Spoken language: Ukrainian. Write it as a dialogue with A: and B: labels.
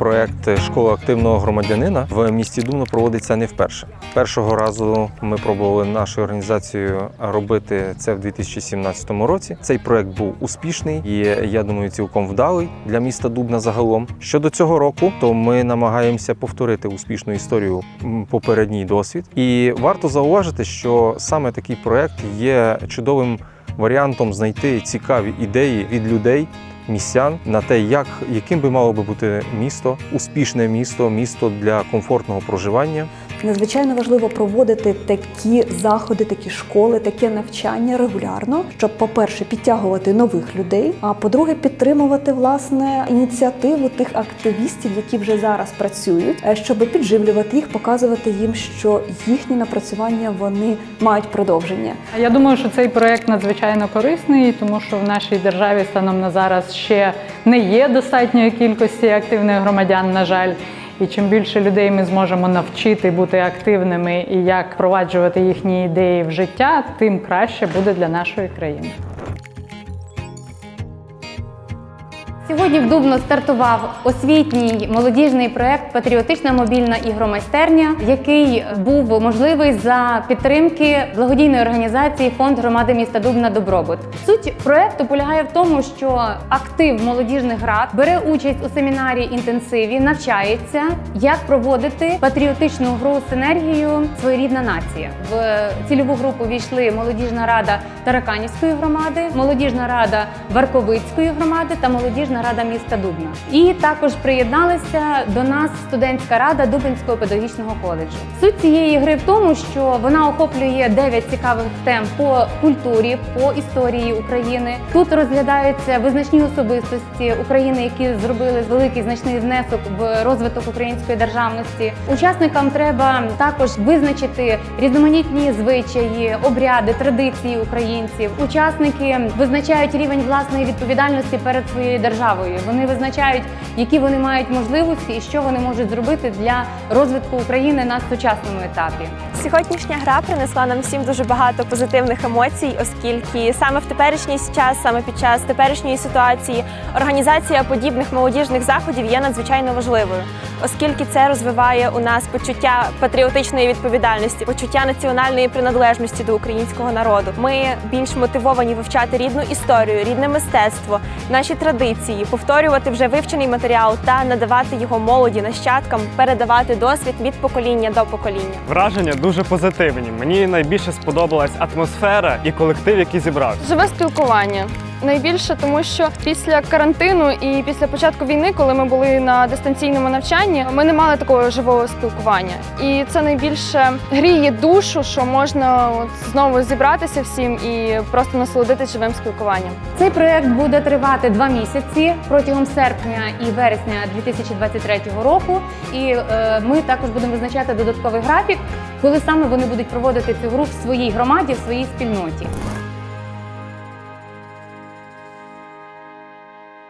A: Проект школа активного громадянина в місті Дубно проводиться не вперше. Першого разу ми пробували нашою організацією робити це в 2017 році. Цей проект був успішний і я думаю, цілком вдалий для міста Дубна загалом. Щодо цього року, то ми намагаємося повторити успішну історію попередній досвід. І варто зауважити, що саме такий проект є чудовим варіантом знайти цікаві ідеї від людей містян на те, як яким би мало би бути місто, успішне місто, місто для комфортного проживання.
B: Надзвичайно важливо проводити такі заходи, такі школи, таке навчання регулярно, щоб, по-перше, підтягувати нових людей, а по-друге, підтримувати власне ініціативу тих активістів, які вже зараз працюють, е, щоб підживлювати їх, показувати їм, що їхні напрацювання вони мають продовження.
C: Я думаю, що цей проект надзвичайно корисний, тому що в нашій державі станом на зараз ще не є достатньої кількості активних громадян, на жаль. І чим більше людей ми зможемо навчити бути активними і як впроваджувати їхні ідеї в життя, тим краще буде для нашої країни.
D: Сьогодні в Дубно стартував освітній молодіжний проект Патріотична мобільна ігромайстерня, який був можливий за підтримки благодійної організації Фонд громади міста Дубна Добробут. Суть проекту полягає в тому, що актив молодіжних рад бере участь у семінарі інтенсиві, навчається, як проводити патріотичну гру синергію Своєрідна нація. В цільову групу війшли молодіжна рада Тараканівської громади, молодіжна рада Варковицької громади та молодіжна рада міста Дубна. І також приєдналися до нас студентська рада Дубинського педагогічного коледжу. Суть цієї гри в тому, що вона охоплює 9 цікавих тем по культурі, по історії України. Тут розглядаються визначні особистості України, які зробили великий значний внесок в розвиток української державності. Учасникам треба також визначити різноманітні звичаї, обряди, традиції українців. Учасники визначають рівень власної відповідальності перед своєю державою. Вони визначають, які вони мають можливості і що вони можуть зробити для розвитку України на сучасному етапі.
E: Сьогоднішня гра принесла нам всім дуже багато позитивних емоцій, оскільки саме в теперішній час, саме під час теперішньої ситуації, організація подібних молодіжних заходів є надзвичайно важливою, оскільки це розвиває у нас почуття патріотичної відповідальності, почуття національної приналежності до українського народу. Ми більш мотивовані вивчати рідну історію, рідне мистецтво, наші традиції, повторювати вже вивчений матеріал та надавати його молоді нащадкам, передавати досвід від покоління до покоління.
F: Враження дуже позитивні. Мені найбільше сподобалась атмосфера і колектив, який зібрався.
G: Живе спілкування. Найбільше тому, що після карантину і після початку війни, коли ми були на дистанційному навчанні, ми не мали такого живого спілкування. І це найбільше гріє душу, що можна от знову зібратися всім і просто насолодитись живим спілкуванням.
D: Цей проект буде тривати два місяці протягом серпня і вересня 2023 року. І е, ми також будемо визначати додатковий графік, коли саме вони будуть проводити цю гру в своїй громаді, в своїй спільноті.